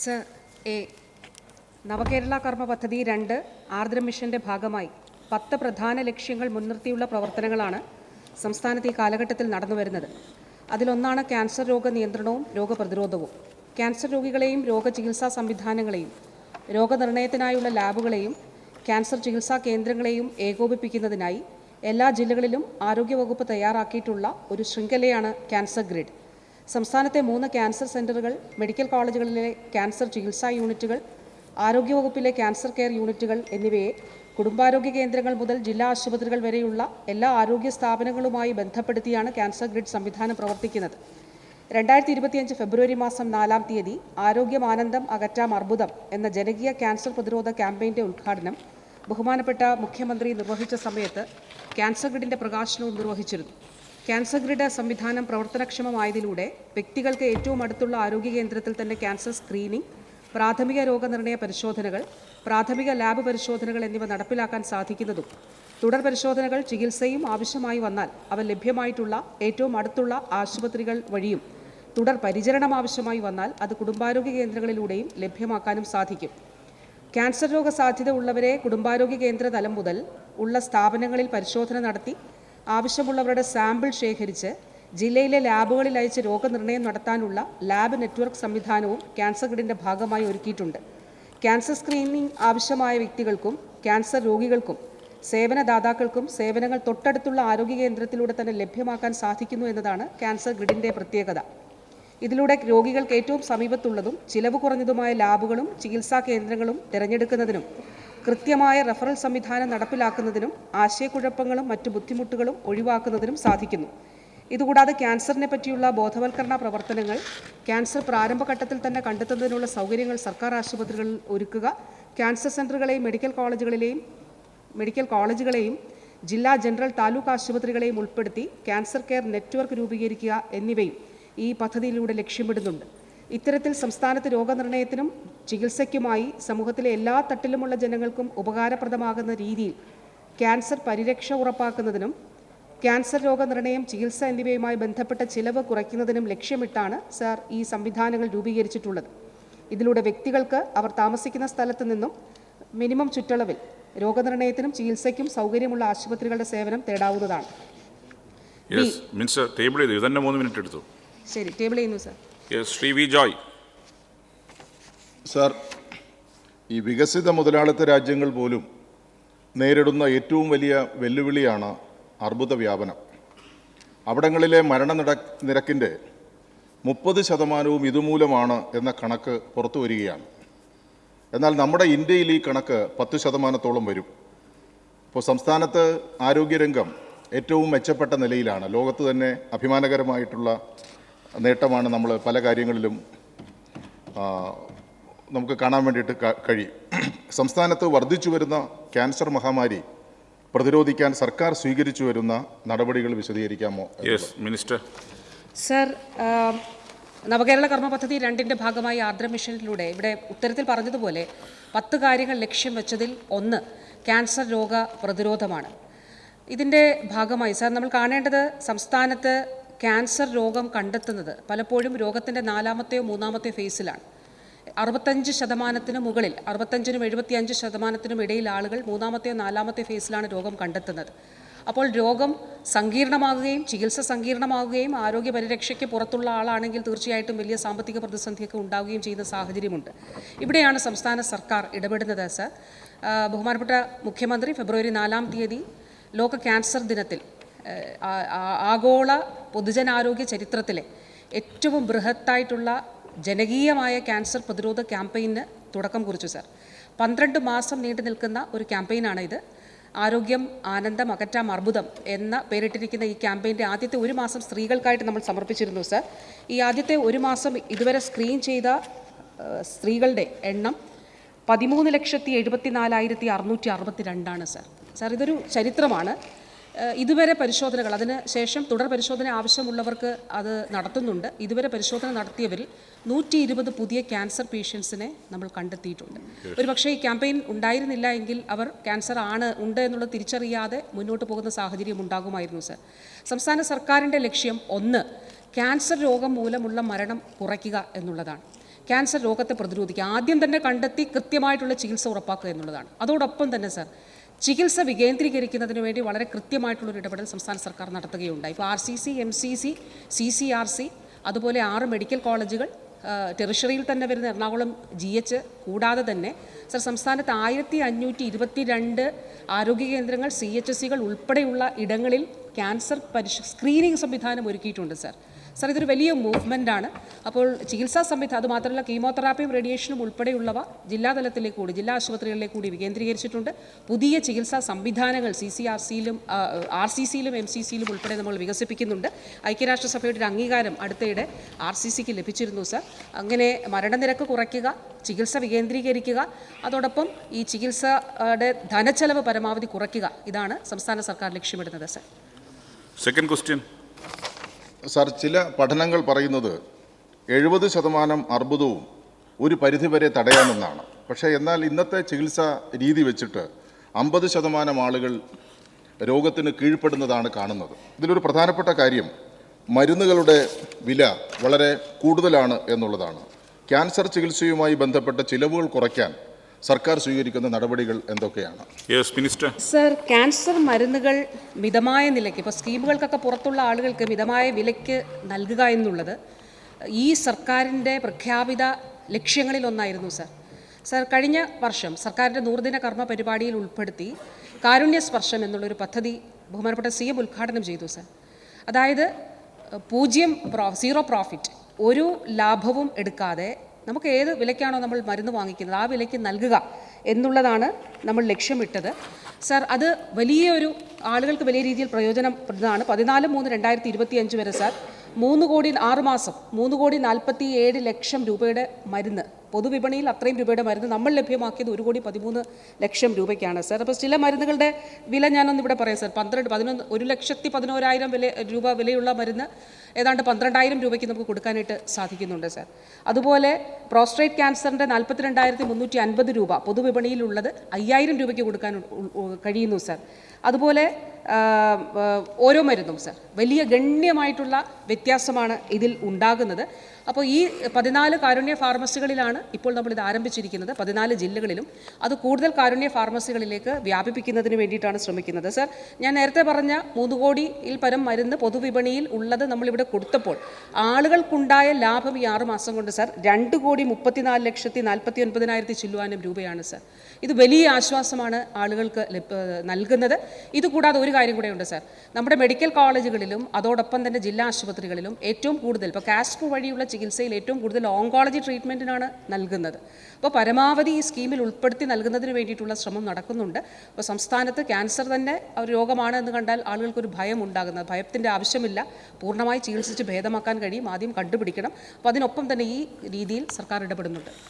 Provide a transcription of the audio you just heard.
Sir A നവകേരള കർമ്മ പദ്ധതി രണ്ട് ആർദ്ര മിഷന്റെ ഭാഗമായി പത്ത് പ്രധാന ലക്ഷ്യങ്ങൾ മുൻനിർത്തിയുള്ള പ്രവർത്തനങ്ങളാണ് സംസ്ഥാനത്ത് ഈ കാലഘട്ടത്തിൽ നടന്നുവരുന്നത് അതിലൊന്നാണ് ക്യാൻസർ രോഗ നിയന്ത്രണവും രോഗപ്രതിരോധവും. ക്യാൻസർ രോഗികളെയും രോഗചികിത്സാ സംവിധാനങ്ങളെയും രോഗനിർണയത്തിനായുള്ള ലാബുകളെയും ക്യാൻസർ ചികിത്സാ കേന്ദ്രങ്ങളെയും ഏകോപിപ്പിക്കുന്നതിനായി എല്ലാ ജില്ലകളിലും ആരോഗ്യവകുപ്പ് തയ്യാറാക്കിയിട്ടുള്ള ഒരു ശൃംഖലയാണ് ക്യാൻസർ ഗ്രിഡ്. സംസ്ഥാനത്തെ മൂന്ന് ക്യാൻസർ സെന്ററുകൾ മെഡിക്കൽ കോളേജുകളിലെ ക്യാൻസർ ചികിത്സാ യൂണിറ്റുകൾ ആരോഗ്യവകുപ്പിലെ ക്യാൻസർ കെയർ യൂണിറ്റുകൾ എന്നിവയെ കുടുംബാരോഗ്യ കേന്ദ്രങ്ങൾ മുതൽ ജില്ലാ ആശുപത്രികൾ വരെയുള്ള എല്ലാ ആരോഗ്യ സ്ഥാപനങ്ങളുമായി ബന്ധപ്പെടുത്തിയാണ് ക്യാൻസർ ഗ്രിഡ് സംവിധാനം പ്രവർത്തിക്കുന്നത്. രണ്ടായിരത്തി ഇരുപത്തിയഞ്ച് ഫെബ്രുവരി മാസം നാലാം തീയതി ആരോഗ്യമാനന്ദം അകറ്റാം അർബുദം എന്ന ജനകീയ ക്യാൻസർ പ്രതിരോധ ക്യാമ്പയിന്റെ ഉദ്ഘാടനം ബഹുമാനപ്പെട്ട മുഖ്യമന്ത്രി നിർവഹിച്ച സമയത്ത് ക്യാൻസർ ഗ്രിഡിന്റെ പ്രകാശനവും നിർവഹിച്ചിരുന്നു. ക്യാൻസർ ഗ്രിഡ് സംവിധാനം പ്രവർത്തനക്ഷമമായതിലൂടെ വ്യക്തികൾക്ക് ഏറ്റവും അടുത്തുള്ള ആരോഗ്യ കേന്ദ്രത്തിൽ തന്നെ ക്യാൻസർ സ്ക്രീനിംഗ് പ്രാഥമിക രോഗനിർണയ പരിശോധനകൾ പ്രാഥമിക ലാബ് പരിശോധനകൾ എന്നിവ നടപ്പിലാക്കാൻ സാധിക്കുന്നതും തുടർ പരിശോധനകൾ ചികിത്സയും ആവശ്യമായി വന്നാൽ അവ ലഭ്യമായിട്ടുള്ള ഏറ്റവും അടുത്തുള്ള ആശുപത്രികൾ വഴിയും തുടർ പരിചരണം ആവശ്യമായി വന്നാൽ അത് കുടുംബാരോഗ്യ കേന്ദ്രങ്ങളിലൂടെയും ലഭ്യമാക്കാനും സാധിക്കും. ക്യാൻസർ രോഗ സാധ്യത ഉള്ളവരെ കുടുംബാരോഗ്യ കേന്ദ്ര തലം മുതൽ ഉള്ള സ്ഥാപനങ്ങളിൽ പരിശോധന നടത്തി ആവശ്യമുള്ളവരുടെ സാമ്പിൾ ശേഖരിച്ച് ജില്ലയിലെ ലാബുകളിൽ അയച്ച് രോഗനിർണയം നടത്താനുള്ള ലാബ് നെറ്റ്വർക്ക് സംവിധാനവും ക്യാൻസർ ഗ്രിഡിന്റെ ഭാഗമായി ഒരുക്കിയിട്ടുണ്ട്. ക്യാൻസർ സ്ക്രീനിംഗ് ആവശ്യമായ വ്യക്തികൾക്കും ക്യാൻസർ രോഗികൾക്കും സേവനദാതാക്കൾക്കും സേവനങ്ങൾ തൊട്ടടുത്തുള്ള ആരോഗ്യ കേന്ദ്രത്തിലൂടെ തന്നെ ലഭ്യമാക്കാൻ സാധിക്കുന്നു എന്നതാണ് ക്യാൻസർ ഗ്രിഡിന്റെ പ്രത്യേകത. ഇതിലൂടെ രോഗികൾക്ക് ഏറ്റവും സമീപത്തുള്ളതും ചിലവ് കുറഞ്ഞതുമായ ലാബുകളും ചികിത്സാ കേന്ദ്രങ്ങളും തിരഞ്ഞെടുക്കുന്നതിനും കൃത്യമായ റഫറൽ സംവിധാനം നടപ്പിലാക്കുന്നതിനും ആശയക്കുഴപ്പങ്ങളും മറ്റു ബുദ്ധിമുട്ടുകളും ഒഴിവാക്കുന്നതിനും സാധിക്കുന്നു. ഇതുകൂടാതെ ക്യാൻസറിനെ പറ്റിയുള്ള ബോധവൽക്കരണ പ്രവർത്തനങ്ങൾ ക്യാൻസർ പ്രാരംഭഘട്ടത്തിൽ തന്നെ കണ്ടെത്തുന്നതിനുള്ള സൗകര്യങ്ങൾ സർക്കാർ ആശുപത്രികളിൽ ഒരുക്കുക ക്യാൻസർ സെന്ററുകളെയും മെഡിക്കൽ കോളേജുകളിലെയും മെഡിക്കൽ കോളേജുകളെയും ജില്ലാ ജനറൽ താലൂക്ക് ആശുപത്രികളെയും ഉൾപ്പെടുത്തി ക്യാൻസർ കെയർ നെറ്റ്വർക്ക് രൂപീകരിക്കുക എന്നിവയും ഈ പദ്ധതിയിലൂടെ ലക്ഷ്യമിടുന്നുണ്ട്. ഇത്തരത്തിൽ സംസ്ഥാനത്ത് രോഗനിർണയത്തിനും ചികിത്സയ്ക്കുമായി സമൂഹത്തിലെ എല്ലാ തട്ടിലുമുള്ള ജനങ്ങൾക്കും ഉപകാരപ്രദമാകുന്ന രീതിയിൽ ക്യാൻസർ പരിരക്ഷ ഉറപ്പാക്കുന്നതിനും ക്യാൻസർ രോഗനിർണയം ചികിത്സ എന്നിവയുമായി ബന്ധപ്പെട്ട ചിലവ് കുറയ്ക്കുന്നതിനും ലക്ഷ്യമിട്ടാണ് സർ ഈ സംവിധാനങ്ങൾ രൂപീകരിച്ചിട്ടുള്ളത്. ഇതിലൂടെ വ്യക്തികൾക്ക് അവർ താമസിക്കുന്ന സ്ഥലത്ത് നിന്നും മിനിമം ചുറ്റളവിൽ രോഗനിർണയത്തിനും ചികിത്സയ്ക്കും സൗകര്യമുള്ള ആശുപത്രികളുടെ സേവനം തേടാവുന്നതാണ്. ശരി ടേബിൾ ചെയ്യുന്നു sir Shri V Joy. Sir ഈ വികസിത മുതലാളിത്ത രാജ്യങ്ങൾ പോലും നേരിടുന്ന ഏറ്റവും വലിയ വെല്ലുവിളിയാണ് അർബുദ വ്യാപനം. അവിടങ്ങളിലെ മരണ നിരക്കിന്റെ മുപ്പത് ശതമാനവും ഇതുമൂലമാണ് എന്ന കണക്ക് പുറത്തു വരികയാണ്. എന്നാൽ നമ്മുടെ ഇന്ത്യയിൽ ഈ കണക്ക് പത്ത് ശതമാനത്തോളം വരും. ഇപ്പോൾ സംസ്ഥാനത്ത് ആരോഗ്യരംഗം ഏറ്റവും മെച്ചപ്പെട്ട നിലയിലാണ്. ലോകത്ത് തന്നെ അഭിമാനകരമായിട്ടുള്ള നേട്ടമാണ് നമ്മൾ പല കാര്യങ്ങളിലും നമുക്ക് കാണാൻ വേണ്ടിയിട്ട് കഴിയും. സംസ്ഥാനത്ത് വർദ്ധിച്ചു വരുന്ന ക്യാൻസർ മഹാമാരി പ്രതിരോധിക്കാൻ സർക്കാർ സ്വീകരിച്ചു വരുന്ന നടപടികൾ വിശദീകരിക്കാമോ യെസ് മിനിസ്റ്റർ സർ നവകേരള കർമ്മ പദ്ധതി രണ്ടിന്റെ ഭാഗമായി ആർദ്ര മിഷനിലൂടെ ഇവിടെ ഉത്തരത്തിൽ പറഞ്ഞതുപോലെ പത്ത് കാര്യങ്ങൾ ലക്ഷ്യം വെച്ചതിൽ ഒന്ന് ക്യാൻസർ രോഗ പ്രതിരോധമാണ്. ഇതിന്റെ ഭാഗമായി സാർ നമ്മൾ കാണേണ്ടത് സംസ്ഥാനത്ത് ക്യാൻസർ രോഗം കണ്ടെത്തുന്നത് പലപ്പോഴും രോഗത്തിന്റെ നാലാമത്തെയോ മൂന്നാമത്തെയോ ഫേസിലാണ്. അറുപത്തഞ്ച് ശതമാനത്തിന് മുകളിൽ അറുപത്തഞ്ചിനും എഴുപത്തിയഞ്ച് ശതമാനത്തിനും ഇടയിൽ ആളുകൾ മൂന്നാമത്തെ നാലാമത്തെ ഫേസിലാണ് രോഗം കണ്ടെത്തുന്നത്. അപ്പോൾ രോഗം സങ്കീർണമാകുകയും ചികിത്സ സങ്കീർണമാകുകയും ആരോഗ്യ പരിരക്ഷയ്ക്ക് പുറത്തുള്ള ആളാണെങ്കിൽ തീർച്ചയായിട്ടും വലിയ സാമ്പത്തിക പ്രതിസന്ധിയൊക്കെ ഉണ്ടാവുകയും ചെയ്യുന്ന സാഹചര്യമുണ്ട്. ഇവിടെയാണ് സംസ്ഥാന സർക്കാർ ഇടപെടുന്നത് സർ. ബഹുമാനപ്പെട്ട മുഖ്യമന്ത്രി ഫെബ്രുവരി നാലാം തീയതി ലോക ക്യാൻസർ ദിനത്തിൽ ആഗോള പൊതുജനാരോഗ്യ ചരിത്രത്തിലെ ഏറ്റവും ബൃഹത്തായിട്ടുള്ള ജനകീയമായ ക്യാൻസർ പ്രതിരോധ ക്യാമ്പയിന് തുടക്കം കുറിച്ചു സർ. പന്ത്രണ്ട് മാസം നീണ്ടു നിൽക്കുന്ന ഒരു ക്യാമ്പയിനാണ് ഇത് ആരോഗ്യം ആനന്ദം അകറ്റാം അർബുദം എന്ന പേരിട്ടിരിക്കുന്ന ഈ ക്യാമ്പയിന്റെ ആദ്യത്തെ ഒരു മാസം സ്ത്രീകൾക്കായിട്ട് നമ്മൾ സമർപ്പിച്ചിരുന്നു സർ. ഈ ആദ്യത്തെ ഒരു മാസം ഇതുവരെ സ്ക്രീൻ ചെയ്ത സ്ത്രീകളുടെ എണ്ണം പതിമൂന്ന് ലക്ഷത്തി എഴുപത്തി നാലായിരത്തി അറുന്നൂറ്റി അറുപത്തി രണ്ടാണ് സാർ. സാർ ഇതൊരു ചരിത്രമാണ്. ഇതുവരെ പരിശോധനകൾ അതിന് ശേഷം തുടർ പരിശോധന ആവശ്യമുള്ളവർക്ക് അത് നടത്തുന്നുണ്ട്. ഇതുവരെ പരിശോധന നടത്തിയവരിൽ നൂറ്റി ഇരുപത് പുതിയ ക്യാൻസർ പേഷ്യൻസിനെ നമ്മൾ കണ്ടെത്തിയിട്ടുണ്ട്. ഒരുപക്ഷേ ഈ ക്യാമ്പയിൻ ഉണ്ടായിരുന്നില്ല എങ്കിൽ അവർ ക്യാൻസർ ആണ് ഉണ്ട് എന്നുള്ളത് തിരിച്ചറിയാതെ മുന്നോട്ട് പോകുന്ന സാഹചര്യം ഉണ്ടാകുമായിരുന്നു സർ. സംസ്ഥാന സർക്കാരിന്റെ ലക്ഷ്യം ഒന്ന് ക്യാൻസർ രോഗം മൂലമുള്ള മരണം കുറയ്ക്കുക എന്നുള്ളതാണ്. ക്യാൻസർ രോഗത്തെ പ്രതിരോധിക്കുക. ആദ്യം തന്നെ കണ്ടെത്തി കൃത്യമായിട്ടുള്ള ചികിത്സ ഉറപ്പാക്കുക എന്നുള്ളതാണ്. അതോടൊപ്പം തന്നെ സർ ചികിത്സ വികേന്ദ്രീകരിക്കുന്നതിന് വേണ്ടി വളരെ കൃത്യമായിട്ടുള്ളൊരു ഇടപെടൽ സംസ്ഥാന സർക്കാർ നടത്തുകയുണ്ടായി. ഇപ്പോൾ R C C M C C C C R C അതുപോലെ ആറ് മെഡിക്കൽ കോളേജുകൾ ടെറിഷറിയിൽ തന്നെ വരുന്ന എറണാകുളം ജി എച്ച് കൂടാതെ തന്നെ സർ സംസ്ഥാനത്ത് ആയിരത്തി അഞ്ഞൂറ്റി ഇരുപത്തി രണ്ട് ആരോഗ്യ കേന്ദ്രങ്ങൾ സി എച്ച് എസ് സികൾ ഉൾപ്പെടെയുള്ള ഇടങ്ങളിൽ ക്യാൻസർ പരിശ സ്ക്രീനിങ് സംവിധാനം ഒരുക്കിയിട്ടുണ്ട് സർ സർ ഇതൊരു വലിയ മൂവ്മെന്റ് ആണ്. അപ്പോൾ ചികിത്സാ സംവിധാനം അതുമാത്രമല്ല കീമോതെറാപ്പിയും റേഡിയേഷനും ഉൾപ്പെടെയുള്ളവ ജില്ലാതലത്തിലേക്ക് കൂടി ജില്ലാ ആശുപത്രികളിലേക്ക് കൂടി വികേന്ദ്രീകരിച്ചിട്ടുണ്ട്. പുതിയ ചികിത്സാ സംവിധാനങ്ങൾ സി സി ആർ സിയിലും ആർ സി സിയിലും എം സി സിയിലും ഉൾപ്പെടെ നമ്മൾ വികസിപ്പിക്കുന്നുണ്ട്. ഐക്യരാഷ്ട്രസഭയുടെ ഒരു അംഗീകാരം അടുത്തയിടെ ആർ സി സിക്ക് ലഭിച്ചിരുന്നു സർ അങ്ങനെ മരണനിരക്ക് കുറയ്ക്കുക ചികിത്സ വികേന്ദ്രീകരിക്കുക അതോടൊപ്പം ഈ ചികിത്സയുടെ ധനച്ചെലവ് പരമാവധി കുറയ്ക്കുക ഇതാണ് സംസ്ഥാന സർക്കാർ ലക്ഷ്യമിടുന്നത് സർ Second ക്വസ്റ്റ്യൻ സാർ ചില പഠനങ്ങൾ പറയുന്നത് എഴുപത് ശതമാനം അർബുദവും ഒരു പരിധിവരെ തടയാമെന്നാണ്. പക്ഷേ എന്നാൽ ഇന്നത്തെ ചികിത്സാ രീതി വെച്ചിട്ട് അമ്പത് ശതമാനം ആളുകൾ രോഗത്തിന് കീഴ്പ്പെടുന്നതാണ് കാണുന്നത്. ഇതിലൊരു പ്രധാനപ്പെട്ട കാര്യം മരുന്നുകളുടെ വില വളരെ കൂടുതലാണ് എന്നുള്ളതാണ്. ക്യാൻസർ ചികിത്സയുമായി ബന്ധപ്പെട്ട ചിലവുകൾ കുറയ്ക്കാൻ സർക്കാർ സ്വീകരിക്കുന്ന നടപടികൾ എന്തൊക്കെയാണ്? Minister Minister. സർ ക്യാൻസർ മരുന്നുകൾ മിതമായ നിലയ്ക്ക് ഇപ്പോൾ സ്കീമുകൾക്കൊക്കെ പുറത്തുള്ള ആളുകൾക്ക് മിതമായ വിലയ്ക്ക് നൽകുക എന്നുള്ളത് ഈ സർക്കാരിന്റെ പ്രഖ്യാപിത ലക്ഷ്യങ്ങളിലൊന്നായിരുന്നു സർ സർ കഴിഞ്ഞ വർഷം സർക്കാരിന്റെ നൂറുദിന കർമ്മ പരിപാടിയിൽ ഉൾപ്പെടുത്തി കാരുണ്യ സ്പർശം എന്നുള്ളൊരു പദ്ധതി ബഹുമാനപ്പെട്ട സി എം ഉദ്ഘാടനം ചെയ്തു സർ അതായത് പൂജ്യം പ്രോ സീറോ പ്രോഫിറ്റ് ഒരു ലാഭവും എടുക്കാതെ നമുക്ക് ഏത് വിലയ്ക്കാണോ നമ്മൾ മരുന്ന് വാങ്ങിക്കുന്നത് ആ വിലയ്ക്ക് നൽകുക എന്നുള്ളതാണ് നമ്മൾ ലക്ഷ്യമിട്ടത്. സർ അത് വലിയൊരു ആളുകൾക്ക് വലിയ രീതിയിൽ പ്രയോജനപ്രദമാണ് പതിനാല് മൂന്ന് രണ്ടായിരത്തി ഇരുപത്തി അഞ്ച് വരെ സർ മൂന്ന് കോടി ആറ് മാസം മൂന്ന് കോടി നാൽപ്പത്തി ഏഴ് ലക്ഷം രൂപയുടെ മരുന്ന് പൊതുവിപണിയിൽ അത്രയും രൂപയുടെ മരുന്ന് നമ്മൾ ലഭ്യമാക്കിയത് ഒരു കോടി പതിമൂന്ന് ലക്ഷം രൂപയ്ക്കാണ്. സാർ അപ്പോൾ ചില മരുന്നുകളുടെ വില ഞാനൊന്ന് ഇവിടെ പറയാം സാർ. പന്ത്രണ്ട് പതിനൊന്ന് ഒരു ലക്ഷത്തി പതിനോരായിരം വില രൂപ വിലയുള്ള മരുന്ന് ഏതാണ്ട് പന്ത്രണ്ടായിരം രൂപയ്ക്ക് നമുക്ക് കൊടുക്കാനായിട്ട് സാധിക്കുന്നുണ്ട് സാർ. അതുപോലെ പ്രോസ്ട്രേറ്റ് ക്യാൻസറിന്റെ നാൽപ്പത്തിരണ്ടായിരത്തി മുന്നൂറ്റി അൻപത് രൂപ പൊതുവിപണിയിലുള്ളത് അയ്യായിരം രൂപയ്ക്ക് കൊടുക്കാൻ കഴിയുന്നു സാർ. അതുപോലെ ഓരോ മരുന്നും സാർ. വലിയ ഗണ്യമായിട്ടുള്ള വ്യത്യാസമാണ് ഇതിൽ ഉണ്ടാകുന്നത്. അപ്പോൾ ഈ പതിനാല് കാരുണ്യ ഫാർമസികളിലാണ് ഇപ്പോൾ നമ്മൾ ഇത് ആരംഭിച്ചിരിക്കുന്നത്. പതിനാല് ജില്ലകളിലും അത് കൂടുതൽ കാരുണ്യ ഫാർമസികളിലേക്ക് വ്യാപിപ്പിക്കുന്നതിന് വേണ്ടിയിട്ടാണ് ശ്രമിക്കുന്നത്. സർ ഞാൻ നേരത്തെ പറഞ്ഞ മൂന്ന് കോടിയിൽ പരം മരുന്ന് പൊതുവിപണിയിൽ ഉള്ളത് നമ്മളിവിടെ കൊടുത്തപ്പോൾ ആളുകൾക്കുണ്ടായ ലാഭം ഈ ആറ് മാസം കൊണ്ട് സർ രണ്ട് കോടി മുപ്പത്തിനാല് ലക്ഷത്തി നാൽപ്പത്തി ഒൻപതിനായിരത്തി ചില്ലുവാനും രൂപയാണ് സർ. ഇത് വലിയ ആശ്വാസമാണ് ആളുകൾക്ക് നൽകുന്നത്. ഇതുകൂടാതെ ഒരു കാര്യം കൂടെ ഉണ്ട് സർ. നമ്മുടെ മെഡിക്കൽ കോളേജുകളിലും അതോടൊപ്പം തന്നെ ജില്ലാ ആശുപത്രികളിലും ഏറ്റവും കൂടുതൽ ഇപ്പോൾ കാസ്പ് വഴിയുള്ള ചികിത്സയിൽ ഏറ്റവും കൂടുതൽ ഓങ്കോളജി ട്രീറ്റ്മെന്റിനാണ് നൽകുന്നത്. അപ്പോൾ പരമാവധി ഈ സ്കീമിൽ ഉൾപ്പെടുത്തി നൽകുന്നതിന് വേണ്ടിയിട്ടുള്ള ശ്രമം നടക്കുന്നുണ്ട്. അപ്പോൾ സംസ്ഥാനത്ത് ക്യാൻസർ തന്നെ ഒരു രോഗമാണ് എന്ന് കണ്ടാൽ ആളുകൾക്കൊരു ഭയം ഉണ്ടാകുന്നത്. ഭയത്തിന്റെ ആവശ്യമില്ല. പൂർണമായി ചികിത്സിച്ച് ഭേദമാക്കാൻ കഴിയും. ആദ്യം കണ്ടുപിടിക്കണം. അപ്പോൾ അതിനൊപ്പം തന്നെ ഈ രീതിയിൽ സർക്കാർ ഇടപെടുന്നുണ്ട്.